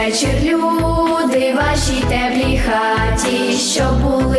вечір, люди, вашій теплій хаті, що було.